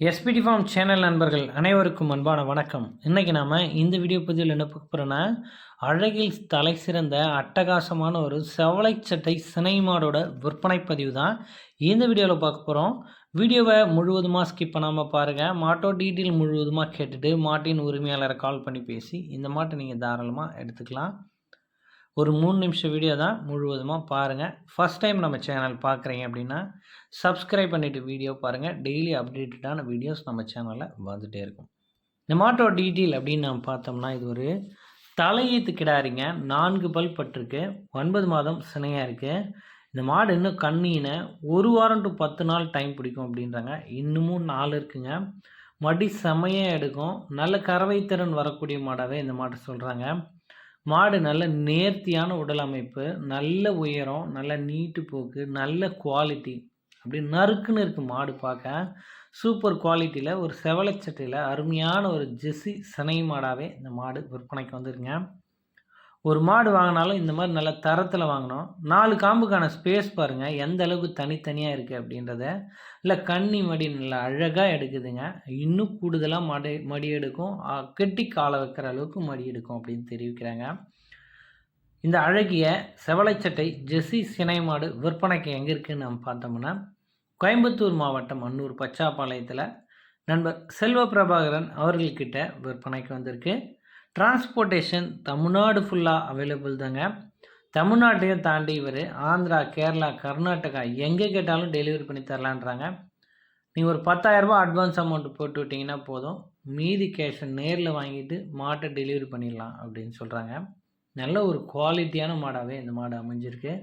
SPD form channel நண்பர்கள் அனைவருக்கும் அன்பான வணக்கம். இன்றைக்கி நாம் இந்த வீடியோ பதிவில் என்ன பார்க்க போகிறோன்னா அழகில் தலை சிறந்த அட்டகாசமான ஒரு செவலை சட்டை சினை மாடோட விற்பனை பதிவு தான் இந்த வீடியோவில் பார்க்க போகிறோம் வீடியோவை முழுவதுமாக ஸ்கிப் பண்ணாமல் பாருங்கள் மாட்டோ டீட்டெயில் முழுவதுமாக கேட்டுட்டு மாட்டின் உரிமையாளரை கால் பண்ணி பேசி இந்த மாட்டை நீங்கள் தாராளமாக எடுத்துக்கலாம். ஒரு மூணு நிமிஷம் வீடியோ தான் முழுவதுமாக பாருங்கள் ஃபஸ்ட் டைம் நம்ம சேனல் பார்க்குறீங்க அப்படின்னா சப்ஸ்கிரைப் பண்ணிவிட்டு வீடியோ பாருங்கள் டெய்லி அப்டேட்டடான வீடியோஸ் நம்ம சேனலில் வந்துகிட்டே இருக்கும். இந்த டீட்டெயில் அப்படின்னு நம்ம பார்த்தோம்னா இது ஒரு தலையீத்து கிடாரிங்க. நான்கு பல் பட்டிருக்கு. ஒன்பது மாதம் சினையாக இருக்குது இந்த மாடு இன்னும் கண்ணின ஒரு வாரம் டு பத்து நாள் டைம் பிடிக்கும் அப்படின்றாங்க. இன்னமும் நாலு இருக்குங்க. மடி செமையாக எடுக்கும். நல்ல கறவை திறன் வரக்கூடிய மாடாகவே இந்த மாட்டை சொல்கிறாங்க மாடு நல்ல நேர்த்தியான உடல் அமைப்பு நல்ல உயரம் நல்ல நீட்டு போக்கு நல்ல குவாலிட்டி அப்படி நறுக்குன்னு இருக்குது மாடு பார்க்க. சூப்பர் குவாலிட்டியில் ஒரு செவலச்சட்டையில் அருமையான ஒரு ஜெஸ்ஸி சினை மாடாகவே இந்த மாடு விற்பனைக்கு வந்துருங்க ஒரு மாடு வாங்கினாலும் இந்த மாதிரி நல்ல தரத்தில் வாங்கினோம் நாலு காம்புக்கான ஸ்பேஸ் பாருங்கள் எந்த அளவுக்கு தனித்தனியாக இருக்குது அப்படின்றத. இல்லை கன்னி மடி நல்லா அழகாக எடுக்குதுங்க. இன்னும் கூடுதலாக மடி மடி எடுக்கும். கெட்டி காலை வைக்கிற அளவுக்கு மடி எடுக்கும் அப்படின்னு தெரிவிக்கிறாங்க. இந்த அழகிய செவலைச்சட்டை ஜெஸ்ஸி சினை மாடு விற்பனைக்கு எங்கே இருக்குதுன்னு நம்ம பார்த்தோம்னா கோயம்புத்தூர் மாவட்டம் அன்னூர் பச்சாப்பாளையத்தில் நண்பர் செல்வ பிரபாகரன் அவர்கள்கிட்ட விற்பனைக்கு வந்திருக்கு. டிரான்ஸ்போர்ட்டேஷன் தமிழ்நாடு ஃபுல்லாக அவைலபிள் தாங்க. தமிழ்நாட்டையும் தாண்டி இவர் ஆந்திரா கேரளா கர்நாடகா எங்கே கேட்டாலும் டெலிவரி பண்ணி தரலான்றாங்க. நீங்கள் ஒரு பத்தாயிரரூபா அட்வான்ஸ் அமௌண்ட் போட்டு விட்டிங்கன்னா போதும். மீதி கேஷை நேரில் வாங்கிட்டு மாட்டை டெலிவரி பண்ணிடலாம் அப்படின்னு சொல்கிறாங்க நல்ல ஒரு குவாலிட்டியான மாடாகவே இந்த மாடு அமைஞ்சிருக்கு.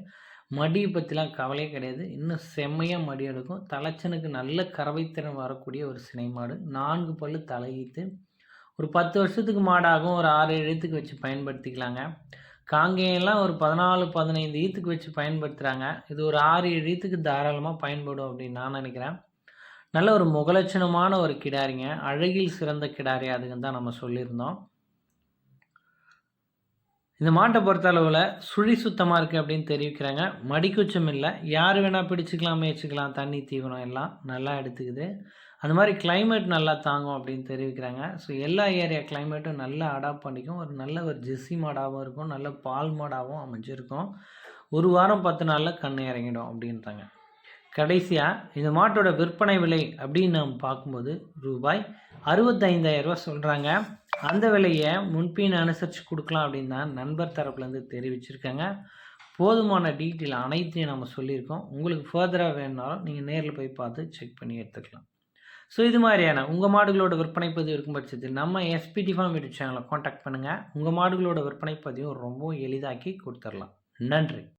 மடியை பற்றிலாம் கவலையே கிடையாது. இன்னும் செம்மையாக மடி எடுக்கும். தலைச்சனுக்கு நல்ல கறவைத்திறன் வரக்கூடிய ஒரு சினை மாடு. நான்கு பல்லு தலையீத்து ஒரு பத்து வருஷத்துக்கு மாடாகும் ஒரு ஆறு எழுத்துக்கு வச்சு பயன்படுத்திக்கலாங்க. காங்கேயெல்லாம் ஒரு பதினாலு பதினைந்து ஈத்துக்கு வச்சு பயன்படுத்துகிறாங்க இது ஒரு ஆறு ஏழு ஈத்துக்கு தாராளமாக பயன்படும் அப்படின்னு நான் நினைக்கிறேன். நல்ல ஒரு முகலட்சணமான ஒரு கிடாரிங்க. அழகில் சிறந்த கிடாரி அதுக்குன்னு தான் நம்ம சொல்லியிருந்தோம். இந்த மாட்டை பொறுத்த அளவில் சுழி சுத்தமாக இருக்குது அப்படின்னு தெரிவிக்கிறாங்க. மடிக்குச்சம் இல்லை. யார் வேணால் பிடிச்சிக்கலாம் முயற்சிக்கலாம் தண்ணி தீவனம் எல்லாம் நல்லா எடுத்துக்குது. அந்த மாதிரி கிளைமேட் நல்லா தாங்கும் அப்படின்னு தெரிவிக்கிறாங்க. ஸோ எல்லா ஏரியா கிளைமேட்டும் நல்லா அடாப்ட் பண்ணிக்கும். ஒரு நல்ல ஒரு ஜெஸ்ஸி மாடாகவும் இருக்கும். நல்ல பால் மாடாகவும் அமைஞ்சிருக்கும். ஒரு வாரம் பத்து நாளில் கண் இறங்கிடும் அப்படின்றாங்க. கடைசியாக இந்த மாட்டோட விற்பனை விலை அப்படின்னு நம்ம பார்க்கும்போது ரூபாய் அறுபத்தைந்தாயிரரூபா சொல்கிறாங்க அந்த விலையை முன்பின் அனுசரித்து கொடுக்கலாம் அப்படின்னு தான் நண்பர் தரப்புலேருந்து தெரிவிச்சிருக்காங்க. போதுமான டீட்டெயில் அனைத்தையும் நம்ம சொல்லியிருக்கோம். உங்களுக்கு ஃபர்தராக வேணுனாலும் நீங்கள் நேரில் போய் பார்த்து செக் பண்ணி எடுத்துக்கலாம். ஸோ இது மாதிரியான உங்கள் மாடுகளோட விற்பனை பதிவு இருக்கும் பட்சத்தில் நம்ம எஸ்பிடி ஃபார்ம் யூடியூப் சேனலை காண்டாக்ட் பண்ணுங்கள் உங்கள் மாடுகளோட விற்பனை பதிவும் ரொம்ப எளிதாக்கி கொடுத்துடலாம். நன்றி.